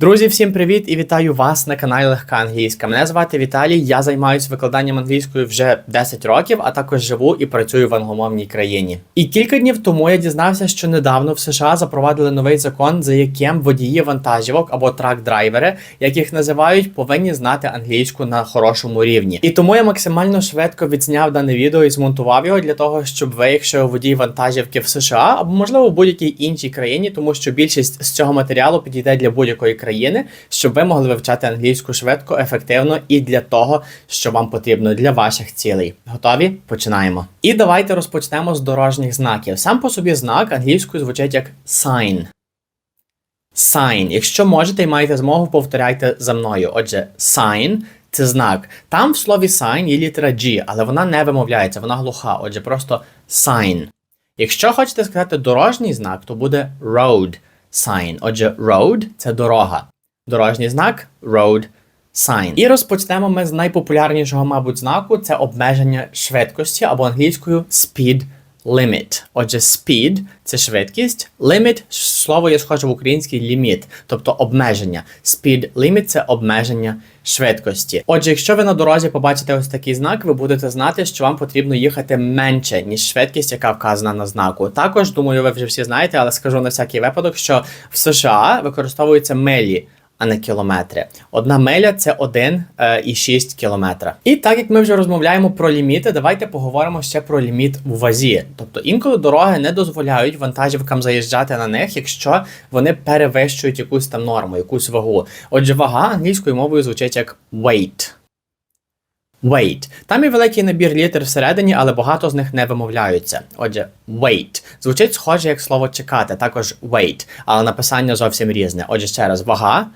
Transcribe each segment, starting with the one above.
Друзі, всім привіт і вітаю вас на каналі Легка Англійська. Мене звати Віталій. Я займаюся викладанням англійської вже 10 років, а також живу і працюю в англомовній країні. І кілька днів тому я дізнався, що недавно в США запровадили новий закон, за яким водії вантажівок або трак-драйвери, як їх називають, повинні знати англійську на хорошому рівні. І тому я максимально швидко відзняв дане відео і змонтував його для того, щоб ви, якщо водій вантажівки в США або можливо в будь-якій іншій країні, тому що більшість з цього матеріалу підійде для будь-якої країни країни, щоб ви могли вивчати англійську швидко, ефективно і для того, що вам потрібно для ваших цілей. Готові? Починаємо. І давайте розпочнемо з дорожніх знаків. Сам по собі знак англійською звучить як sign. Sign. Якщо можете і маєте змогу, повторяйте за мною. Отже, sign – це знак. Там в слові sign є літера G, але вона не вимовляється, вона глуха. Отже, просто sign. Якщо хочете сказати дорожній знак, то буде road sign. Отже, road це дорога. Дорожній знак road sign. І розпочнемо ми з найпопулярнішого, мабуть, знаку це обмеження швидкості або англійською speed limit. Отже, speed це швидкість. Limit слово є схоже в український ліміт, тобто обмеження. Speed limit – це обмеження швидкості. Отже, якщо ви на дорозі побачите ось такий знак, ви будете знати, що вам потрібно їхати менше, ніж швидкість, яка вказана на знаку. Також, думаю, ви вже всі знаєте, але скажу на всякий випадок, що в США використовуються милі а не кілометри. Одна миля це 1,6 е, кілометра. І так як ми вже розмовляємо про ліміти, давайте поговоримо ще про ліміт в вазі. Тобто інколи дороги не дозволяють вантажівкам заїжджати на них, якщо вони перевищують якусь там норму, якусь вагу. Отже, вага англійською мовою звучить як weight. Weight. Там є великий набір літер всередині, але багато з них не вимовляються. Отже, weight. Звучить схоже як слово чекати, також wait, але написання зовсім різне. Отже, ще раз, вага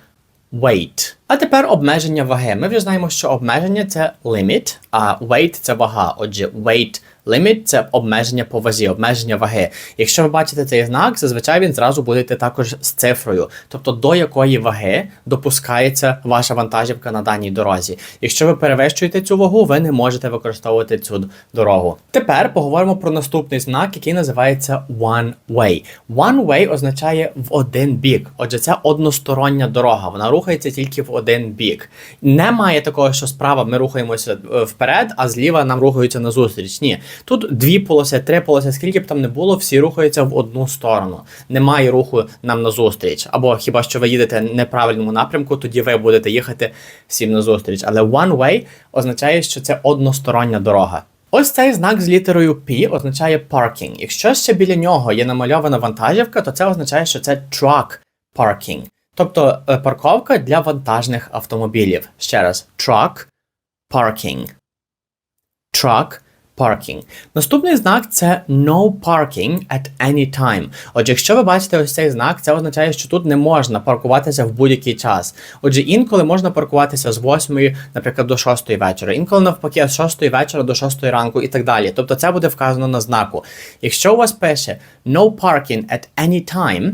weight. А тепер обмеження ваги. Ми вже знаємо, що обмеження це limit, а weight це вага. Отже, weight limit це обмеження по вазі, обмеження ваги. Якщо ви бачите цей знак, зазвичай він зразу буде також з цифрою, тобто до якої ваги допускається ваша вантажівка на даній дорозі. Якщо ви перевищуєте цю вагу, ви не можете використовувати цю дорогу. Тепер поговоримо про наступний знак, який називається one way. One way означає в один бік. Отже, це одностороння дорога. Вона рухається тільки в один бік. Немає такого, що справа ми рухаємося е, вперед, а зліва нам рухаються назустріч. Ні. Тут дві полоси, три полоси, скільки б там не було, всі рухаються в одну сторону. Немає руху нам назустріч. Або хіба що ви їдете неправильному напрямку, тоді ви будете їхати всім назустріч. Але one way означає, що це одностороння дорога. Ось цей знак з літерою P означає parking. Якщо ще біля нього є намальована вантажівка, то це означає, що це truck parking. Тобто е, парковка для вантажних автомобілів. Ще раз, truck parking. Truck parking. Наступний знак це no parking at any time. Отже, якщо ви бачите ось цей знак, це означає, що тут не можна паркуватися в будь-який час. Отже, інколи можна паркуватися з 8, наприклад, до 6 вечора, інколи навпаки, з 6 вечора до 6 ранку і так далі. Тобто це буде вказано на знаку. Якщо у вас пише no parking at any time,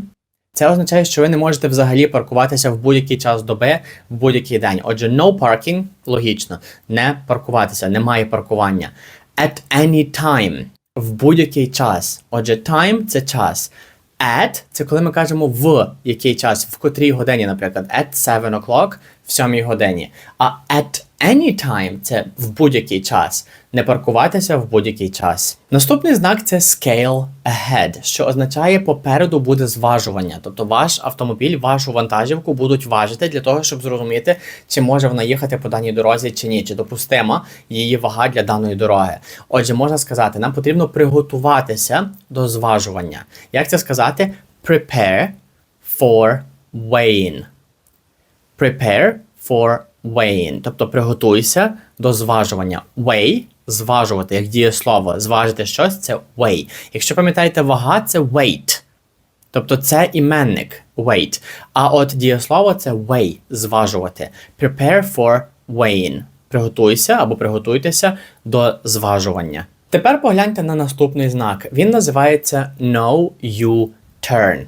це означає, що ви не можете взагалі паркуватися в будь-який час доби, в будь-який день. Отже, no parking, логічно, не паркуватися, немає паркування. At any time. В будь-який час. Отже, time це час. At це коли ми кажемо в який час, в котрій годині, наприклад, at 7 o'clock в 7 годині. А at Anytime це в будь-який час. Не паркуватися в будь-який час. Наступний знак це scale ahead, що означає попереду буде зважування. Тобто ваш автомобіль, вашу вантажівку будуть важити для того, щоб зрозуміти, чи може вона їхати по даній дорозі чи ні, чи допустима її вага для даної дороги. Отже, можна сказати, нам потрібно приготуватися до зважування. Як це сказати? Prepare for weighing. Prepare for weighing, тобто приготуйся до зважування. Weigh – зважувати, як дієслово. Зважити щось це weigh. Якщо пам'ятаєте, вага це weight. Тобто це іменник weight. А от дієслово це weigh – зважувати. Prepare for weighing. Приготуйся або приготуйтеся до зважування. Тепер погляньте на наступний знак. Він називається No You Turn.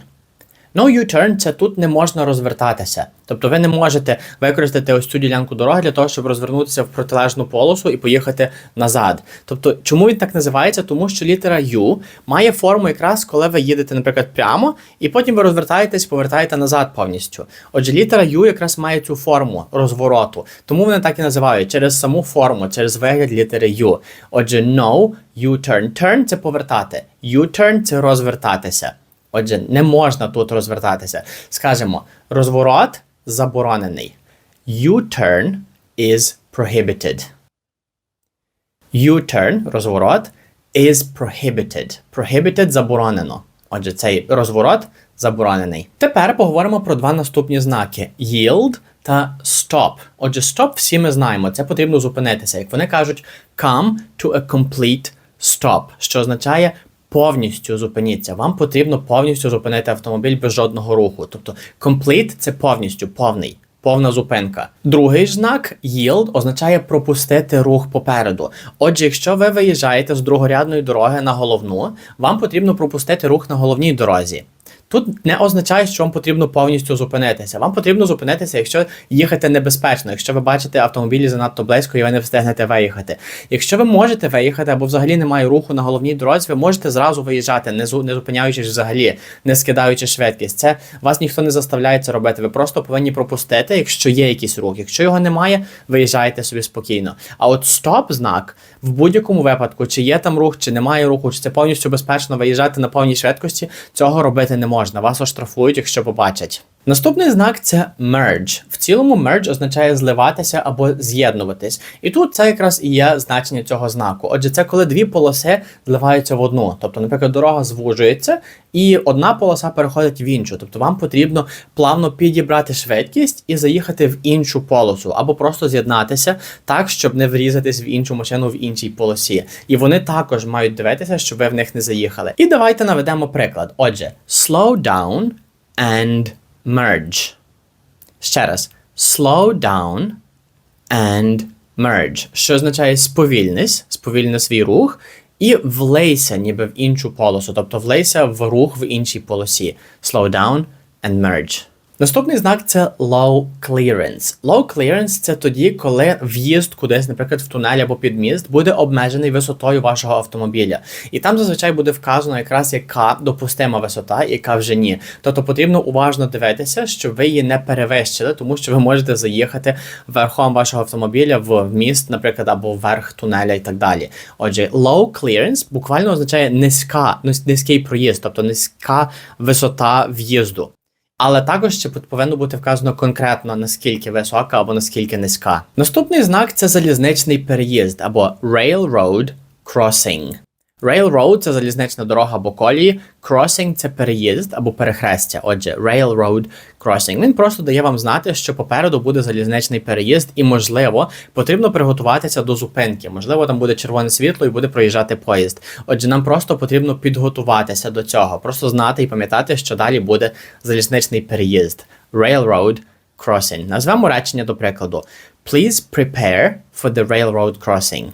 No U-turn – це тут не можна розвертатися. Тобто ви не можете використати ось цю ділянку дороги для того, щоб розвернутися в протилежну полосу і поїхати назад. Тобто, чому він так називається? Тому що літера U має форму якраз, коли ви їдете, наприклад, прямо, і потім ви розвертаєтесь, повертаєте назад повністю. Отже, літера U якраз має цю форму розвороту. Тому вони так і називають через саму форму, через вигляд літери U. Отже, no, U-turn. Turn – це повертати. U-turn – це розвертатися. Отже, не можна тут розвертатися. Скажемо, розворот заборонений. U-turn is prohibited. U-turn, розворот, is prohibited. Prohibited заборонено. Отже, цей розворот заборонений. Тепер поговоримо про два наступні знаки: yield та stop. Отже, stop всі ми знаємо. Це потрібно зупинитися. Як вони кажуть, come to a complete stop, що означає повністю зупиніться. Вам потрібно повністю зупинити автомобіль без жодного руху. Тобто complete – це повністю повний. Повна зупинка. Другий знак yield означає пропустити рух попереду. Отже, якщо ви виїжджаєте з другорядної дороги на головну, вам потрібно пропустити рух на головній дорозі. Тут не означає, що вам потрібно повністю зупинитися. Вам потрібно зупинитися, якщо їхати небезпечно, якщо ви бачите автомобілі занадто близько і ви не встигнете виїхати. Якщо ви можете виїхати або взагалі немає руху на головній дорозі, ви можете зразу виїжджати, не зупиняючись взагалі, не скидаючи швидкість. Це вас ніхто не заставляє це робити. Ви просто повинні пропустити, якщо є якийсь рух. Якщо його немає, виїжджаєте собі спокійно. А от стоп-знак в будь-якому випадку, чи є там рух, чи немає руху, чи це повністю безпечно виїжджати на повній швидкості, цього робити не можна. Вас оштрафують, якщо побачать. Наступний знак це merge. В цілому merge означає зливатися або з'єднуватись. І тут це якраз і є значення цього знаку. Отже, це коли дві полоси зливаються в одну. Тобто, наприклад, дорога звужується, і одна полоса переходить в іншу. Тобто вам потрібно плавно підібрати швидкість і заїхати в іншу полосу, або просто з'єднатися так, щоб не врізатись в іншу машину в іншій полосі. І вони також мають дивитися, щоб ви в них не заїхали. І давайте наведемо приклад. Отже, slow down and merge. Ще раз. Slow down and merge. Що означає сповільнись, сповільни свій рух, і влейся ніби в іншу полосу, тобто влейся в рух в іншій полосі. Slow down and merge. Наступний знак це low clearance. Low clearance це тоді, коли в'їзд кудись, наприклад, в тунель або під міст, буде обмежений висотою вашого автомобіля. І там зазвичай буде вказано якраз яка допустима висота, яка вже ні. Тобто потрібно уважно дивитися, щоб ви її не перевищили, тому що ви можете заїхати верхом вашого автомобіля в міст, наприклад, або вверх тунеля і так далі. Отже, low clearance буквально означає низька, низький проїзд, тобто низька висота в'їзду. Але також ще повинно бути вказано конкретно наскільки висока або наскільки низька. Наступний знак це залізничний переїзд або railroad crossing. Railroad – це залізнична дорога або колії, crossing – це переїзд або перехрестя. Отже, railroad crossing. Він просто дає вам знати, що попереду буде залізничний переїзд, і, можливо, потрібно приготуватися до зупинки. Можливо, там буде червоне світло і буде проїжджати поїзд. Отже, нам просто потрібно підготуватися до цього, просто знати і пам'ятати, що далі буде залізничний переїзд. Railroad crossing. Назвемо речення до прикладу. Please prepare for the railroad crossing.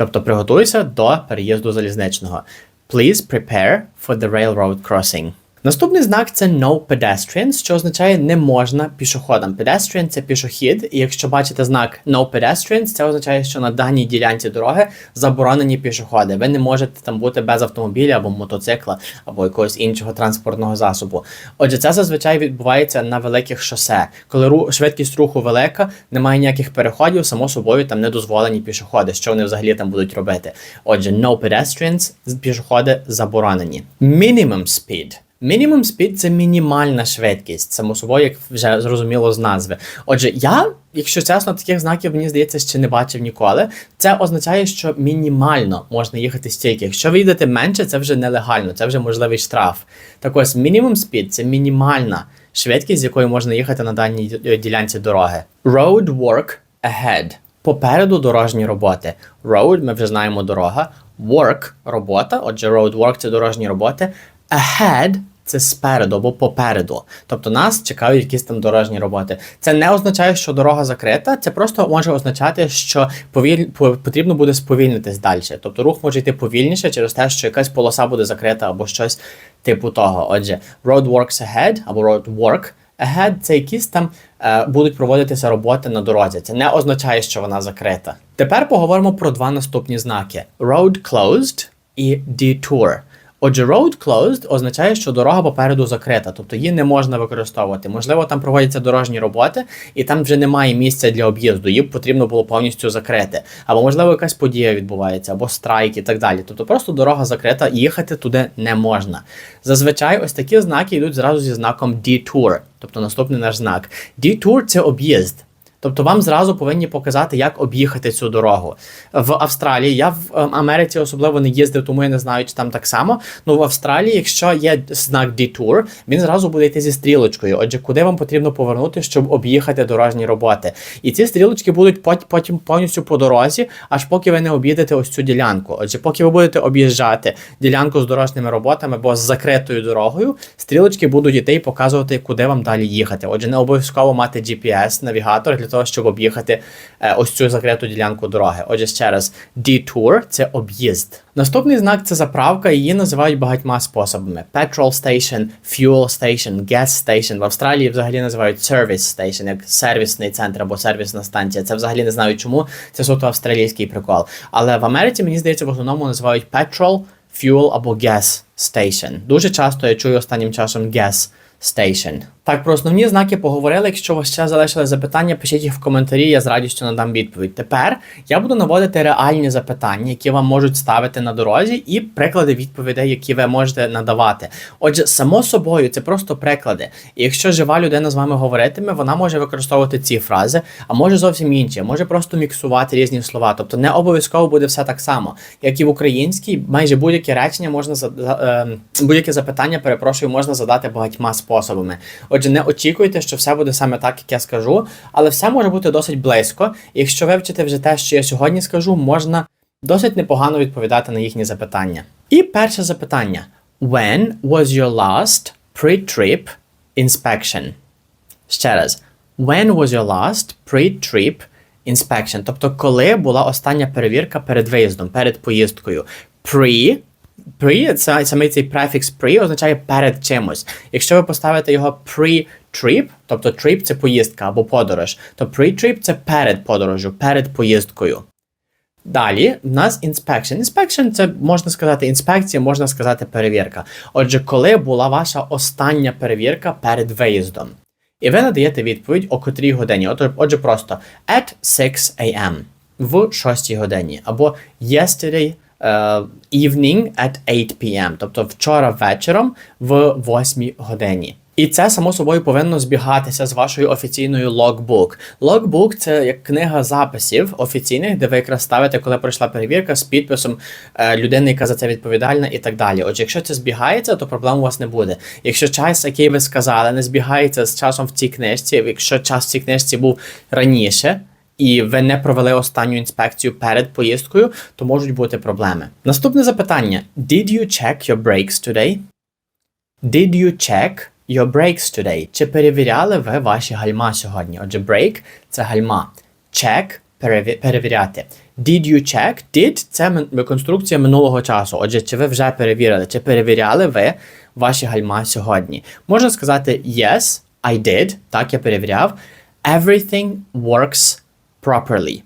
Тобто приготуйся до переїзду залізничного. Please prepare for the railroad crossing. Наступний знак це no pedestrians, що означає не можна пішоходам. Pedestrian – це пішохід, і якщо бачите знак no pedestrians, це означає, що на даній ділянці дороги заборонені пішоходи. Ви не можете там бути без автомобіля або мотоцикла, або якогось іншого транспортного засобу. Отже, це зазвичай відбувається на великих шосе. Коли швидкість руху велика, немає ніяких переходів, само собою там не дозволені пішоходи. Що вони взагалі там будуть робити? Отже, no pedestrians, пішоходи заборонені. Minimum speed. Мінімум спід це мінімальна швидкість, само собою, як вже зрозуміло з назви. Отже, я, якщо чесно, таких знаків мені здається, ще не бачив ніколи. Це означає, що мінімально можна їхати стільки. Якщо ви їдете менше, це вже нелегально, це вже можливий штраф. Так ось мінімум спід це мінімальна швидкість, з якою можна їхати на даній ділянці дороги. Road work ahead. Попереду дорожні роботи. Road, ми вже знаємо дорога. Work робота. Отже, road work це дорожні роботи. Ahead це спереду або попереду. Тобто нас чекають якісь там дорожні роботи. Це не означає, що дорога закрита, це просто може означати, що повіль... потрібно буде сповільнитись далі. Тобто рух може йти повільніше через те, що якась полоса буде закрита або щось типу того. Отже, road works ahead або road work ahead – це якісь там е, будуть проводитися роботи на дорозі. Це не означає, що вона закрита. Тепер поговоримо про два наступні знаки: road closed і detour. Отже, road closed означає, що дорога попереду закрита, тобто її не можна використовувати. Можливо, там проводяться дорожні роботи, і там вже немає місця для об'їзду, її потрібно було повністю закрити. Або, можливо, якась подія відбувається, або страйк і так далі. Тобто просто дорога закрита їхати туди не можна. Зазвичай ось такі знаки йдуть зразу зі знаком detour, тобто наступний наш знак. Detour – це об'їзд. Тобто вам зразу повинні показати, як об'їхати цю дорогу. В Австралії я в е, Америці особливо не їздив, тому я не знаю, чи там так само. Ну в Австралії, якщо є знак Detour, він зразу буде йти зі стрілочкою. Отже, куди вам потрібно повернути, щоб об'їхати дорожні роботи. І ці стрілочки будуть потім повністю по дорозі, аж поки ви не об'їдете ось цю ділянку. Отже, поки ви будете об'їжджати ділянку з дорожніми роботами або з закритою дорогою, стрілочки будуть йти і показувати, куди вам далі їхати. Отже, не обов'язково мати GPS-навігатор для того, щоб об'їхати е, ось цю закриту ділянку дороги. Отже, ще раз, detour – це об'їзд. Наступний знак це заправка, її називають багатьма способами: petrol station, fuel station, gas station. В Австралії взагалі називають service station, як сервісний центр або сервісна станція. Це взагалі не знаю чому. Це суто австралійський прикол. Але в Америці мені здається, в основному називають petrol, fuel або gas station. Дуже часто я чую останнім часом gas station. Так, про основні знаки поговорили. Якщо у вас ще залишили запитання, пишіть їх в коментарі, я з радістю надам відповідь. Тепер я буду наводити реальні запитання, які вам можуть ставити на дорозі, і приклади відповідей, які ви можете надавати. Отже, само собою, це просто приклади. І якщо жива людина з вами говоритиме, вона може використовувати ці фрази, а може зовсім інші, може просто міксувати різні слова. Тобто не обов'язково буде все так само, як і в українській, майже будь-яке речення можна ем, будь-яке запитання, перепрошую, можна задати багатьма способами. Отже, не очікуйте, що все буде саме так, як я скажу, але все може бути досить близько. Якщо вивчите вже те, що я сьогодні скажу, можна досить непогано відповідати на їхні запитання. І перше запитання: When was your last pre-trip inspection? Ще раз, when was your last pre-trip inspection? Тобто, коли була остання перевірка перед виїздом, перед поїздкою. Pre Pre, це саме цей префікс pre означає перед чимось. Якщо ви поставите його pre-trip, тобто trip це поїздка або подорож, то pre-trip це перед подорожю, перед поїздкою. Далі в нас inspection. Inspection це можна сказати інспекція, можна сказати перевірка. Отже, коли була ваша остання перевірка перед виїздом? І ви надаєте відповідь о котрій годині. Отже, просто at 6 a.m. в 6 годині. Або yesterday evening at 8 p.m. Тобто вчора вечором в 8 годині. І це само собою повинно збігатися з вашою офіційною logbook. Logbook – це як книга записів офіційних, де ви якраз ставите, коли пройшла перевірка з підписом е, людини, яка за це відповідальна, і так далі. Отже, якщо це збігається, то проблем у вас не буде. Якщо час, який ви сказали, не збігається з часом в цій книжці, якщо час в цій книжці був раніше. І ви не провели останню інспекцію перед поїздкою, то можуть бути проблеми. Наступне запитання: Did you check your brakes today? Did you check your brakes today? Чи перевіряли ви ваші гальма сьогодні? Отже, brake – це гальма. Check – переві- перевіряти. Did you check? Did – це конструкція минулого часу. Отже, чи ви вже перевірили? Чи перевіряли ви ваші гальма сьогодні? Можна сказати yes, I did. Так, я перевіряв. Everything works properly.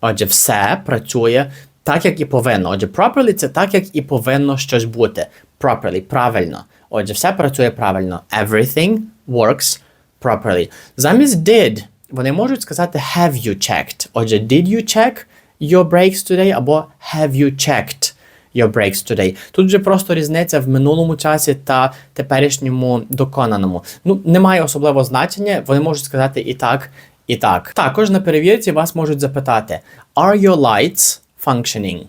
Отже, все працює так, як і повинно. Отже, properly це так, як і повинно щось бути. Properly, правильно. Отже, все працює правильно. Everything works properly. Замість did вони можуть сказати have you checked. Отже, did you check your brakes today або have you checked your brakes today. Тут вже просто різниця в минулому часі та теперішньому доконаному. Ну, немає особливого значення, вони можуть сказати і так, і так. Також на перевірці вас можуть запитати: Are your lights functioning?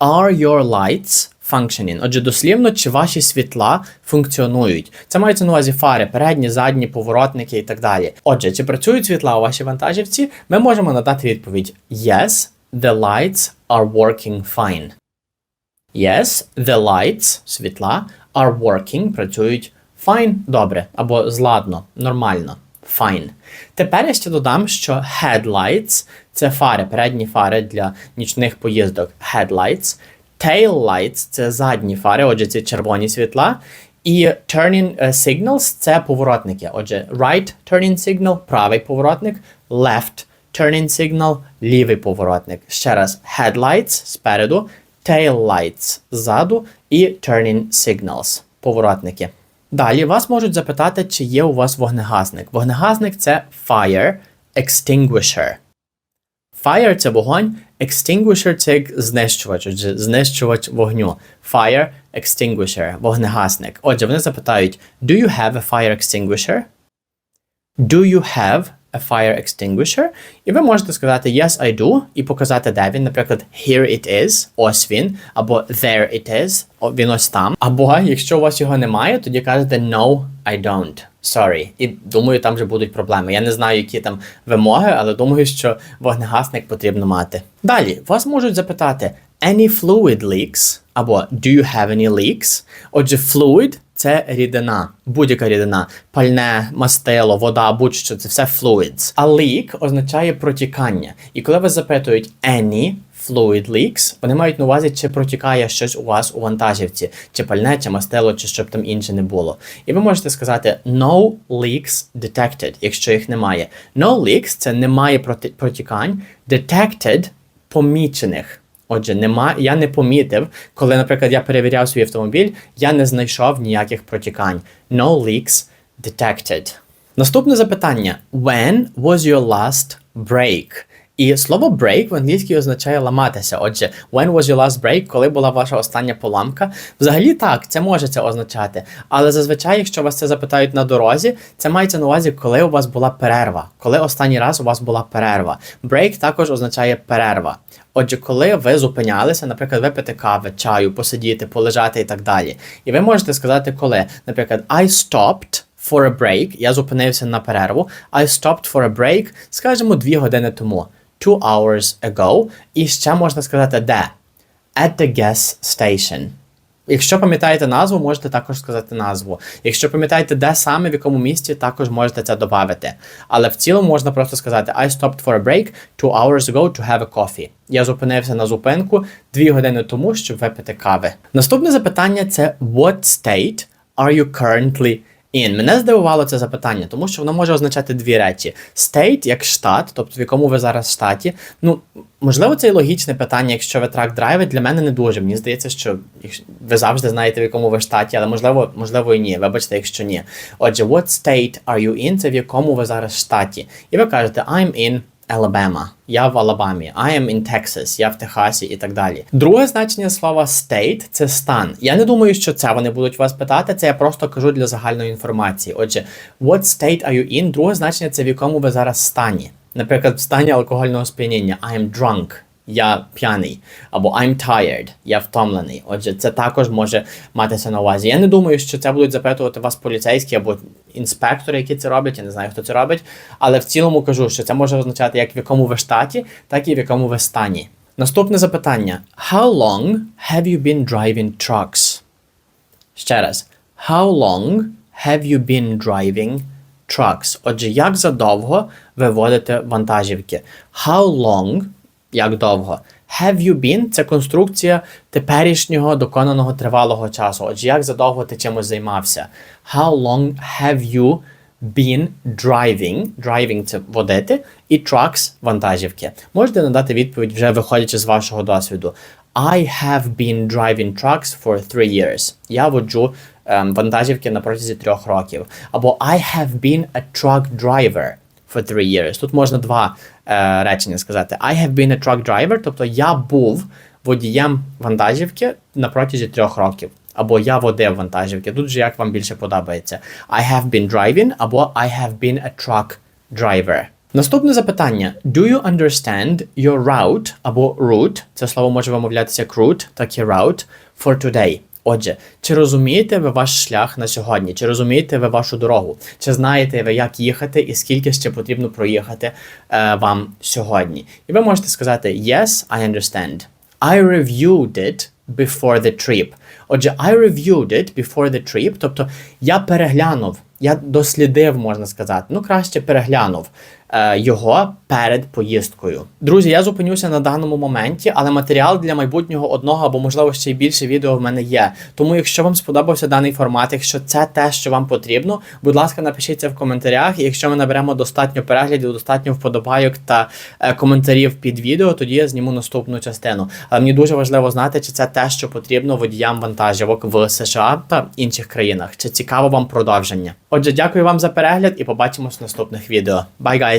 Are your lights functioning? Отже, дослівно, чи ваші світла функціонують? Це мається на увазі фари, передні, задні, поворотники і так далі. Отже, чи працюють світла у вашій вантажівці? Ми можемо надати відповідь: Yes, the lights are working fine. Yes, the lights світла are working працюють fine, добре, або зладно, нормально. Fine. Тепер я ще додам, що headlights – це фари, передні фари для нічних поїздок. Headlights. Tail lights – це задні фари, отже, це червоні світла. І turning е, signals – це поворотники. Отже, right turning signal – правий поворотник, left turning signal – лівий поворотник. Ще раз, headlights спереду, tail lights ззаду і turning signals – поворотники. Далі вас можуть запитати, чи є у вас вогнегасник. Вогнегасник це fire extinguisher. Fire це вогонь, extinguisher це як знищувач, отже, знищувач вогню. Fire extinguisher, вогнегасник. Отже, вони запитають: Do you have a fire extinguisher? Do you have a fire extinguisher? І ви можете сказати Yes, I do, і показати, де він. Наприклад, Here it is, ось він, або There it is, він ось там. Або якщо у вас його немає, тоді кажете No, I don't. Sorry. І думаю, там вже будуть проблеми. Я не знаю, які там вимоги, але думаю, що вогнегасник потрібно мати. Далі вас можуть запитати Any fluid leaks? Або Do you have any leaks? Отже, fluid – це рідина, будь-яка рідина, пальне, мастило, вода, будь-що це все fluids. А leak означає протікання. І коли вас запитують any fluid leaks, вони мають на увазі, чи протікає щось у вас у вантажівці, чи пальне, чи мастило, чи щоб там інше не було. І ви можете сказати no leaks detected, якщо їх немає. No leaks – це немає протікань, detected – помічених. Отже, нема, я не помітив, коли, наприклад, я перевіряв свій автомобіль, я не знайшов ніяких протікань. No leaks detected. Наступне запитання: When was your last break? І слово break в англійській означає ламатися. Отже, when was your last break, коли була ваша остання поламка? Взагалі так, це може це означати. Але зазвичай, якщо вас це запитають на дорозі, це мається на увазі, коли у вас була перерва. Коли останній раз у вас була перерва. Break також означає перерва. Отже, коли ви зупинялися, наприклад, випити кави, чаю, посидіти, полежати і так далі. І ви можете сказати, коли, наприклад, I stopped for a break, я зупинився на перерву. I stopped for a break, скажімо, дві години тому. Two hours ago. І ще можна сказати де? At the gas station. Якщо пам'ятаєте назву, можете також сказати назву. Якщо пам'ятаєте, де саме, в якому місці, також можете це додати. Але в цілому можна просто сказати I stopped for a break two hours ago to have a coffee. Я зупинився на зупинку дві години тому, щоб випити кави. Наступне запитання це What state are you currently in? Мене здивувало це запитання, тому що воно може означати дві речі: State як штат, тобто в якому ви зараз штаті. Ну, можливо, це і логічне питання, якщо ви трак драйве, для мене не дуже. Мені здається, що ви завжди знаєте, в якому ви штаті, але можливо, можливо і ні. Вибачте, якщо ні. Отже, what state are you in? Це в якому ви зараз штаті. І ви кажете I'm in Alabama. Я в Алабамі. I am in Texas. Я в Техасі і так далі. Друге значення слова state – це стан. Я не думаю, що це вони будуть вас питати. Це я просто кажу для загальної інформації. Отже, what state are you in? Друге значення це в якому ви зараз стані. Наприклад, в стані алкогольного сп'яніння. I am drunk. Я п'яний, або I'm tired, я втомлений. Отже, це також може матися на увазі. Я не думаю, що це будуть запитувати вас поліцейські або інспектори, які це роблять. Я не знаю, хто це робить. Але в цілому кажу, що це може означати як в якому ви штаті, так і в якому ви стані. Наступне запитання: How long have you been driving trucks? Ще раз. How long have you been driving trucks? Отже, як задовго ви водите вантажівки? How long як довго. Have you been це конструкція теперішнього доконаного тривалого часу. Отже, як задовго ти чимось займався? How long have you been driving? Driving – це водити, і trucks – вантажівки. Можете надати відповідь, вже виходячи з вашого досвіду. I have been driving trucks for three years. Я воджу ем, вантажівки на протязі трьох років. Або I have been a truck driver for three years. Тут можна два е, речення сказати. I have been a truck driver, тобто я був водієм вантажівки на протязі трьох років. Або я водив вантажівки. Тут же як вам більше подобається. I have been driving, або I have been a truck driver. Наступне запитання: Do you understand your route або route? Це слово може вимовлятися як route, так і route for today. Отже, чи розумієте ви ваш шлях на сьогодні? Чи розумієте ви вашу дорогу? Чи знаєте ви, як їхати і скільки ще потрібно проїхати е, вам сьогодні? І ви можете сказати Yes, I understand. I reviewed it before the trip. Отже, I reviewed it before the trip, тобто я переглянув, я дослідив, можна сказати, ну краще переглянув його перед поїздкою. Друзі, я зупинюся на даному моменті, але матеріал для майбутнього одного або, можливо, ще й більше відео в мене є. Тому, якщо вам сподобався даний формат, якщо це те, що вам потрібно, будь ласка, напишіть це в коментарях. І якщо ми наберемо достатньо переглядів, достатньо вподобайок та е, коментарів під відео, тоді я зніму наступну частину. Але мені дуже важливо знати, чи це те, що потрібно водіям вантажівок в США та інших країнах. Чи цікаво вам продовження? Отже, дякую вам за перегляд і побачимось в наступних відео. Bye, guys!